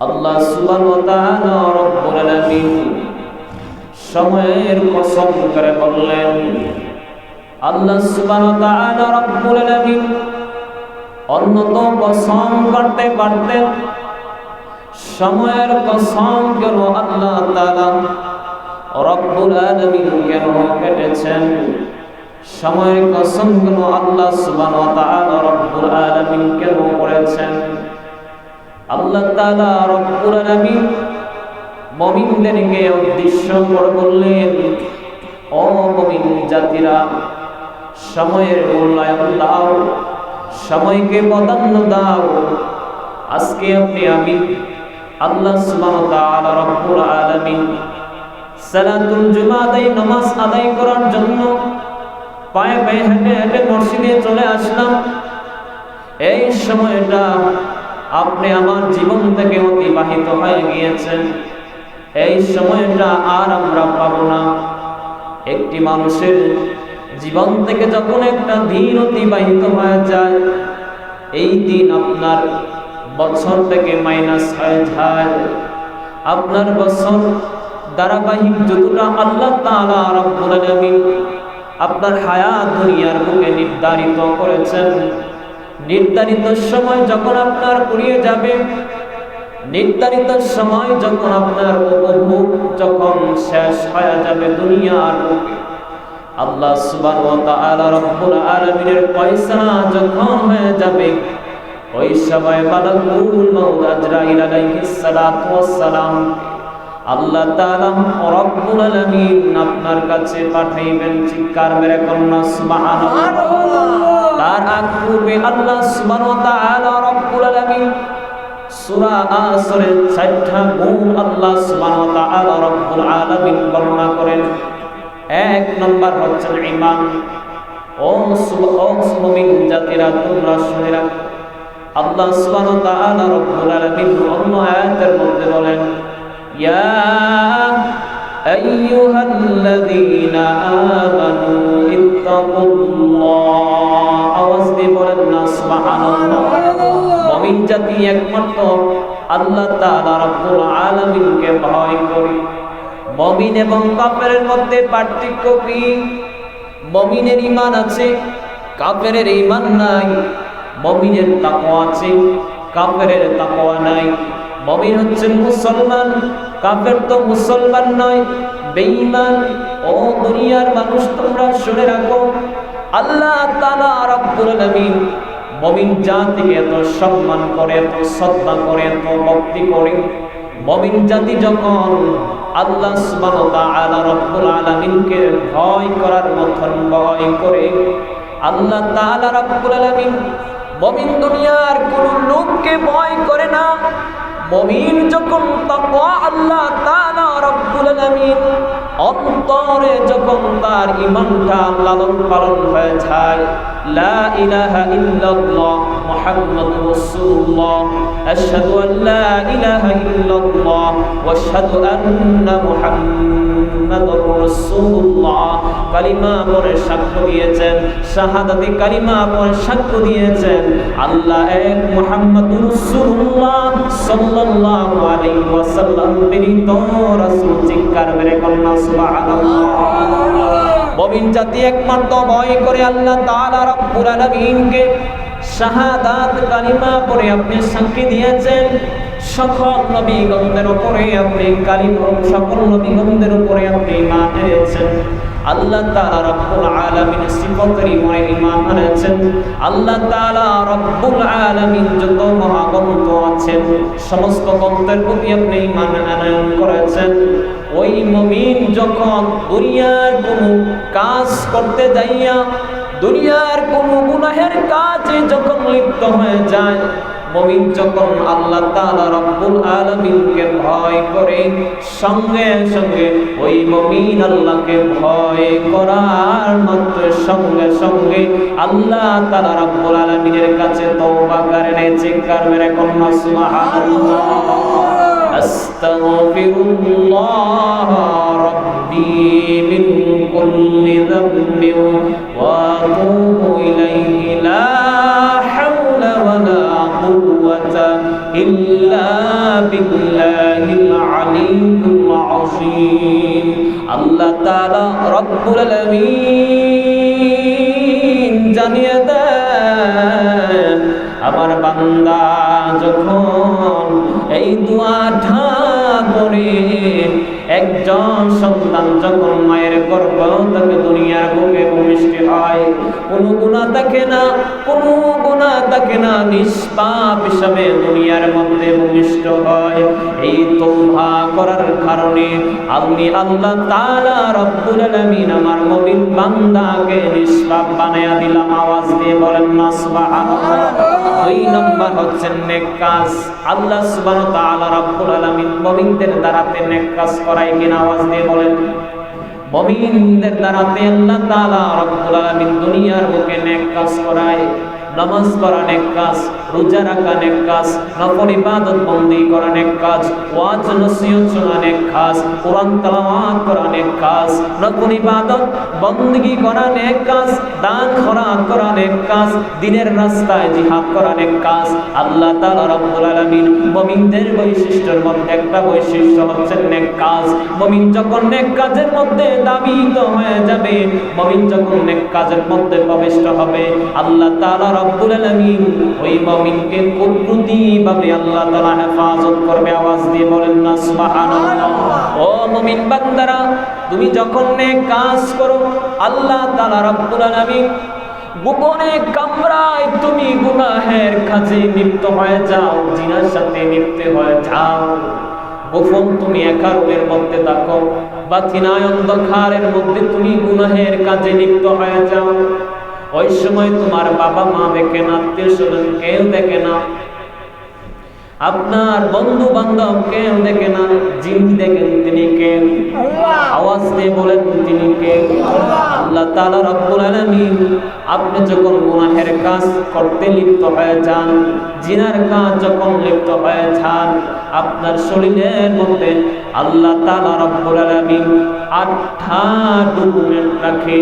আল্লাহ সময়ের কসম করে বললেন, আল্লাহ অন্যত কসম করতে পারতেন। সময়ের কসম কেন আল্লাহ তাআলা রব্বুল আলামিন কেন কেটেছেন? সময়ের কসম কেন আল্লাহ তাআলা রব্বুল আলামিন কেন করেছেন? আল্লাহ তাআলা রব্বুল আলামিন মুমিনদেরকে উদ্দেশ্য করে বললেন, ও মুমিন জাতিরা, সময়ের মূল্যায়ন দাও, সময়কে প্রাধান্য দাও। আজকে আপনি আমি আল্লাহ সুবহানাহু ওয়া তাআলা রব্বুল আলামিন সালাতুল জুমা নামাজ আদায় করার জন্য পায়ে পায়ে হেঁটে হেঁটে মসজিদে চলে আসলাম। এই সময়টা আপনি আমার জীবন থেকে অতিবাহিত হয়ে গিয়েছেন। এই সময়টা আর আমরা পাব না। একটি মানুষের জীবন থেকে যখন একটা দিন অতিবাহিত হয়ে যায়, এই দিন আপনার বছর থেকে মাইনাস হয়ে যায়। আপনার বছর ধারাবাহিক যতটা আল্লাহ আলামিন আপনার হায়াত দুনিয়ার বুকে নির্ধারিত করেছেন নির্ধারিত সময় যখন আপনার পুড়িয়ে যাবে, নির্ধারিত সময় যখন আপনার উপভোগ যখন শেষ হয়ে যাবে দুনিয়ার, আল্লাহ আলামিনের পয়সা যখন হয়ে যাবে, ওই সময় মালাকুল আল্লাহ আপনার কাছে পাঠাইবেন চিৎকার মেরে কন্যা সুবহানাল্লাহ তার আগ পূর্বে আল্লাহ সুবহানাহু ওয়া তাআলা রব্বুল আলামিন সূরা আসরের চারটা গুণ আল্লাহ সুবহানাহু ওয়া তাআলা রব্বুল আলামিন বর্ণনা করেন। এক নম্বর হচ্ছে ঈমান। ও মুমিন জাতিরা, তোমরা শুনে রাখো আল্লাহ সুবহানাহু ওয়া তাআলা রব্বুল আলামিন অন্য আয়াতের মধ্যে বলেন, ইয়া আইয়ুহাল্লাযীনা আমানু জাতি একমাত্র আল্লাহ তাআলা রব্বুল আলামিনকে ভয় করে। মুমিন এবং কাফেরের মধ্যে পার্থক্য কি? মুমিনের ঈমান আছে, কাফেরের ঈমান নাই, মুমিনের তাকওয়া আছে, কাফেরের তাকওয়া নাই। মুমিন হচ্ছেন মুসলমান, কাফের তো মুসলমান নয়, বেঈমান। ও দুনিয়ার মানুষ তোমরা শুনে রাখো, আল্লাহ তাআলা রাব্বুল আলামিন মুমিন জাতিকে এত সম্মান করে, এত শ্রদ্ধা করে, এত ভক্তি করে, মুমিন জাতি যখন আল্লাহ সুবহানাহু রব্বুল ভয় করার মতন ভয় করে, আল্লাহ তাআলা রব্বুল আলামিন মুমিন দুনিয়ার কোন লোককে ভয় করে না। মুমিন যখন তাকওয়া আল্লাহ তাআলা রব্বুল আলামিন অন্তরে যখন তার ইমানটা লালন পালন হয়ে যায় লা ইলাহা ইল্লাল্লাহ মুহাম্মাদুর রাসূলুল্লাহ। আশহাদু আন লা ইলাহা ইল্লাল্লাহ ওয়া আশহাদু আন্না মুহাম্মাদুর রাসূলুল্লাহ। কালিমা পড়ে সাক্ষ্য দিয়েছেন, শাহাদাতে কালিমা পড়ে সাক্ষ্য দিয়েছেন। আল্লাহ এক মুহাম্মাদুর রাসূলুল্লাহ সাল্লাল্লাহু আলাইহি ওয়াসাল্লাম প্রেরিত রাসূল, চিৎকার মেরে কন্যা মুমিন জাতি একমাত্র ভয় করে আল্লাহ তাআলা রব্বুল আলামিনকে শাহাদাত, কালিমা পড়ে আপনি সাক্ষী দিয়েছেন। সকল নবীগণদের উপরে আপনি কালিমা, সকল নবীগণদের উপরে আপনি মা এনেছেন। আল্লাহ তাআলা রব্বুল আলামিন সিফতের ইমানে ঈমান এনেছেন আল্লাহ তাআলা রব্বুল আলামিন যত মহাগ্রন্থ আছেন সমস্ত গ্রন্থের প্রতি আপনি ঈমান আনয়ন করেছেন। ওই মুমিন যখন দুনিয়ার কোনো কাজ করতে যাইয়া দুনিয়ার কোনো গুনাহের কাজে যখন লিপ্ত হয়ে যায় মুমিন যখন আল্লাহ তাআলা রব্বুল আলামিনকে ভয় করে, সঙ্গে সঙ্গে ওই মুমিন আল্লাহকে ভয় করার মাত্র সঙ্গে সঙ্গে আল্লাহ তাআলা রব্বুল আলামিনের কাছে তওবা করে নেয়, চিৎকার মেরে কন্যা, সুবহানাল্লাহ। আস্তাগফিরুল্লাহ রাব্বি মিন কুল্লি যামবিন ওয়া আতুবু ইলাইহি। রব্বুল জানিয়ে দেন, আমার বান্দা যখন এই দুয়াটা করে একজন সন্তান যখন মায়ের গর্ভ তাকে দুনিয়ার বুকে ভূমিষ্ঠ হয়, কোনো গুণা থাকে না, কোনো গুণা থাকে না, নিষ্পাপ হিসাবে দুনিয়ার মধ্যে ভূমিষ্ঠ হয়। এই তোভা করার কারণে আপনি আল্লাহ তাআলা রব্বুল আলামিন আমার মুমিন বান্দাকে নিষ্পাপ বানায়া দিলাম। আওয়াজ দিয়ে বলেন, না, সুবহানাল্লাহ। দুই নম্বর হচ্ছেন নেক কাজ আল্লাহ সুবহানাহু তাআলা রব্বুল আলামিন মুমিনদের দ্বারাতে নেক কাজ করায় কিনা আওয়াজ দিয়ে বলেন। মুমিনদের দ্বারাতে আল্লাহ তাআলা রব্বুল আলামিন দুনিয়ার বুকে নেক কাজ করায়, নামাজ পড়া নেক কাজ, রোজা রাখা নেক কাজ, নফল ইবাদত বন্দি করা নেক কাজ, ওয়াজ নসিহত শোনা নেক কাজ, কোরআন তেলাওয়াত করা নেক কাজ, নফল ইবাদত বন্দিগি করা নেক কাজ, দান খরাত করা নেক কাজ, দিনের রাস্তায় জিহাদ করা নেক কাজ, আল্লাহ তাআলা রব্বুল আলামিন মুমিনদের বৈশিষ্ট্যের মধ্যে একটা বৈশিষ্ট্য হচ্ছে নেক কাজ। মুমিন যখন নেক কাজের মধ্যে দাবিত হয়ে যাবে। মুমিন যখন নেক কাজের মধ্যে প্রবিষ্ট হবে, আল্লাহ তাআলা রব্বুল আলামিন ওই মুমিনকে কুদরতি ভাবে আল্লাহ তাআলা হেফাজত করবে। আওয়াজ দিয়ে বলেন না, সুবহানাল্লাহ। ও মুমিন বান্দারা, তুমি যখন নেক কাজ করো, আল্লাহ তাআলা রব্বুল আলামিন গোপনে কামরায় তুমি গুনাহের কাজে লিপ্ত হয়ে যাও, জিনার সাথে লিপ্ত হয়ে যাও। গোপন তুমি একা রুমের মধ্যে থাকো। বা থিনায় অন্ধকারের মধ্যে তুমি গুনাহের কাজে লিপ্ত হয়ে যাও। ওই সময় তোমার বাবা মা দেখে না, আত্মীয় স্বজন কেউ দেখে না। আপনার বন্ধু বান্ধব কেউ দেখে না, যিনি দেখেন তিনি কে? আওয়াজ দিয়ে বলেন, তিনি কে? আল্লাহ রব্বুল আপনি যখন গুনাহের কাজ করতে লিপ্ত হয়ে যান, জিনার কাজ যখন লিপ্ত হয়ে যান, আপনার শরীরের মধ্যে আল্লাহ রব্বুল আটটা ডকুমেন্ট রাখে,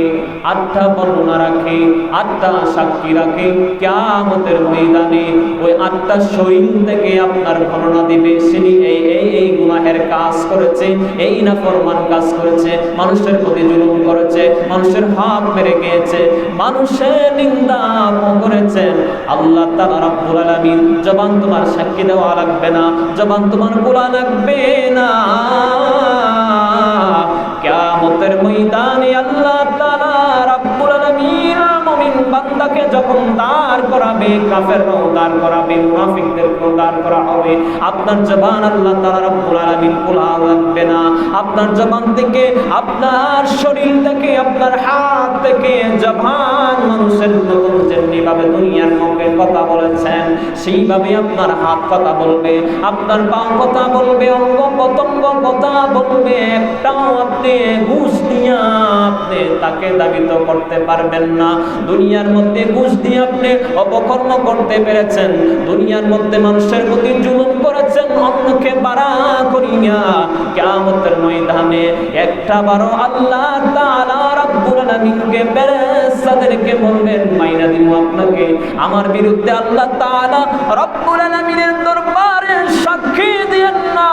আটটা বর্ণনা রাখে, আটটা সাক্ষী রাখে, কিয়ামতের ময়দানে ওই আটটা শরীর থেকে আপনার বর্ণনা দিবে। তিনি এই এই এই গুনাহের কাজ করেছে, এই না ফরমান কাজ করেছে, মানুষের প্রতি জুলুম করেছে, মানুষের হক মেরে গিয়েছে। মানুষের নিন্দা করেছেন আল্লাহ তাআলা রব্বুল আলামিন, জবান তোমার সাক্ষী দেওয়া লাগবে না, জবান তোমার বলা লাগবে না। কিয়ামতের ময়দানে আল্লাহ যখন দাঁড় করাবে, কাফেররাও দাঁড় করাবে, মুনাফিকদেরকেও দাঁড় করা হবে। আপনার জবান আল্লাহ তাআলা রব্বুল আলামিন খোলা লাগবে না। আপনার জবান থেকে, আপনার শরীর থেকে, আপনার হাত থেকে জবান মানুষের নতুন যেমনি ভাবে দুনিয়ার মুখে কথা বলেছেন সেইভাবে আপনার হাত কথা বলবে। আপনার পা কথা বলবে, অঙ্গ পতঙ্গ কথা বলবে, একটাও আপনি ঘুষ দিয়া আপনি তাকে দাবিত করতে পারবেন না। দুনিয়ার মধ্যে ঘুষ দিয়ে আপনি অপকর্ম করতে পেরেছেন। দুনিয়ার মধ্যে মানুষের প্রতি জুলুম করেছেন, অন্যকে বাড়া করিয়া কিয়ামতের ময়দানে একটা বারো আল্লাহ তাআলা বলবেন, মাইনা আপনাকে। আমার বিরুদ্ধে আল্লাহ তাআলা রব্বুল দরবারে সাক্ষী না।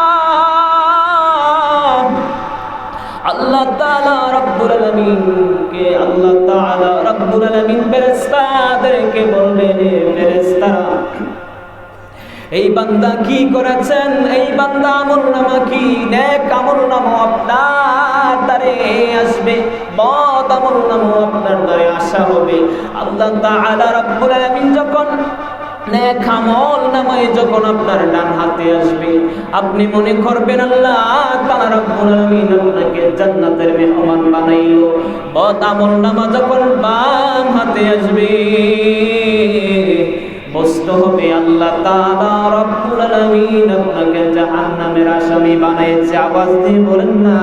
আল্লাহ তাআলা রব্বুল আল্লাহ এই বান্দা কি করেছেন? এই বান্দা আমল নামা কি? আমল নামা আপনার দ্বারে আসবে, বদ আমল নাম আপনার দ্বারে আসা হবে। আল্লাহ যখন যখন আপনার ডান হাতে আসবে, আপনি মনে করবেন আল্লাহ তাআলা আপনাকে জান্নাতের মেহমান নামা যখন হাতে আসবে আল্লাহ আসামি বানাইছে। আওয়াজ দিয়ে বলেন না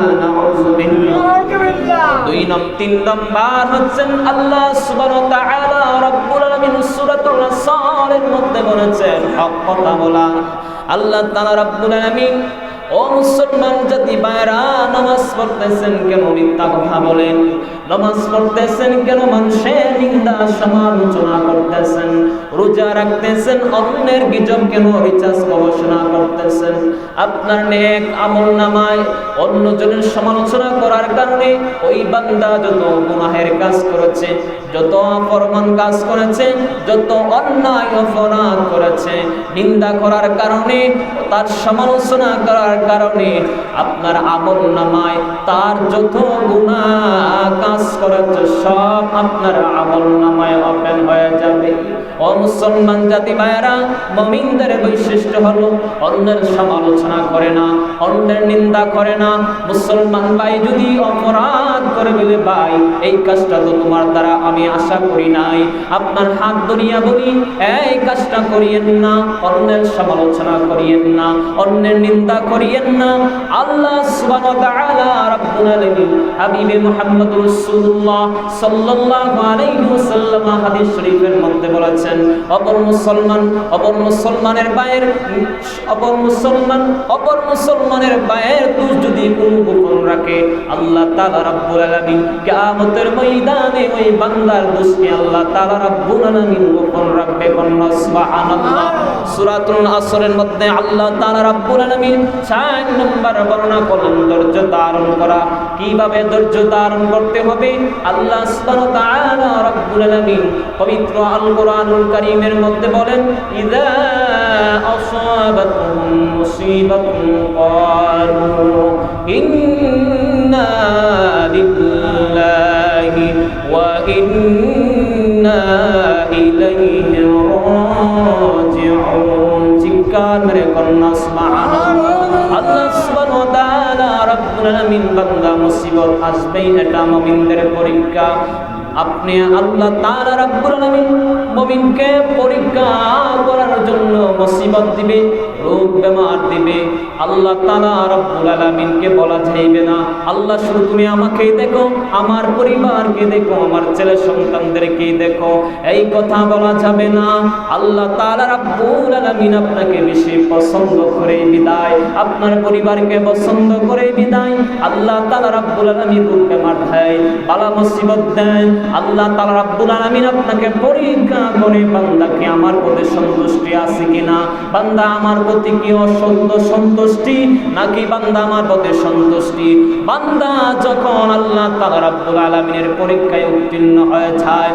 দুই নম তিন নম্বর হচ্ছেন আল্লাহ সুবহানাহু ওয়া তাআলা রব্বুল আলামিন সূরাতুল নাসরের মধ্যে বলেছেন, হক কথা বলা। আল্লাহ তাআলা রব্বুল আলামিন ও মুসলমান জাতি নামাজ পড়তেছেন কেন মিথ্যা কথা বলেন? নামাজ পড়তেছেন কেন নিন্দা, সমালোচনা করতেছেন? রোজা রাখতেছেন, অন্যের গিজব কেন রিচার্জ গবেষণা করতেছেন? আপনার নেক আমল নামায় অন্যজনের সমালোচনা করার কারণে ওই বান্দা যত গুনাহের কাজ করেছে, যত অপরমান কাজ করেছে, যত অন্যায় অপরাধ করেছে, নিন্দা করার কারণে তার সমালোচনা করার কারণে আপনার আমল নামায় তার যত গুণা কাজ করেছে সব আপনার আমল নামায় ওপেন হয়ে যাবে। ও মুসলমান জাতি ভাইয়েরা মমিনদের বৈশিষ্ট্য হলো অন্যের সমালোচনা করে না, অন্যের নিন্দা করে না। মুসলমান ভাই যদি অপরাধ করে বলে ভাই, এই কাজটা তো তোমার দ্বারা আমি আশা করি নাই। আপনার হাত দুনিয়া বলি, এই কাজটা করিয়েন না, অন্যের সমালোচনা করিয়েন না, অন্যের নিন্দা করিয়েন না। আল্লাহ সুবহানাহু ওয়া তাআলা রাব্বুল আলামিন হাবিবে মুহাম্মদ রাসূলুল্লাহ সাল্লাল্লাহু আলাইহি ওয়াসাল্লাম হাদিস শরীফের মধ্যে বলেছেন অপর মুসলমান, অপর মুসলমানের বায়ের অপর মুসলমান, অপর মুসলমানের বায়ের দোষ যদি কোনো গোপন রাখে, আল্লাহ তাআলা রাব্বুল আলামিন কিয়ামতের ময়দানে ওই বান্দার দোষকে আল্লাহ তাআলা রাব্বুল আলামিন গোপন রাখবে। সূরাতুল আসরের মধ্যে আল্লাহ তাআলা রাব্বুল আলামিন 4 নম্বর বর্ণনা করলেন, ধৈর্য ধারণ করা। কীভাবে ধৈর্য ধারণ করতে হবে? আল্লাহ পবিত্র আল কোরআনুল কারীমের মধ্যে বলেন ইন্না ইলাইহি রাজিউন। পরীক্ষা। আপনি আল্লাহ তাআলা রাব্বুল আলামিন পরীক্ষা করার জন্য মুসিবত দিবে, রোগ বেমার দিবে। আল্লাহ তাআলা রাব্বুল আলামিনকে বলা যাইবে না। আল্লাহ শুধু তুমি আমাকে দেখো, আমার পরিবারকে দেখো, আমার ছেলে সন্তানদেরকে দেখো। এই কথা বলা যাবে না। আল্লাহ তাআলা রাব্বুল আলামিন আপনাকে বেশি পছন্দ করে বিদায়, আপনার পরিবারকে পছন্দ করে বিদায়। আল্লাহ তাআলা রাব্বুল আলামিন রোগ বেমার দেয়, বালা মুসিবত দেয় আল্লাহ তালা রাব্বুল আলমিন আপনাকে পরীক্ষা করে বান্দাকে আমার প্রতি সন্তুষ্টি আছে কিনা? বান্দা আমার প্রতি কি অসন্ত সন্তুষ্টি? নাকি বান্দা আমার প্রতি সন্তুষ্টি? বান্দা যখন আল্লাহ তালা রাব্বুল আলমিনের পরীক্ষায় উত্তীর্ণ হয়ে যায়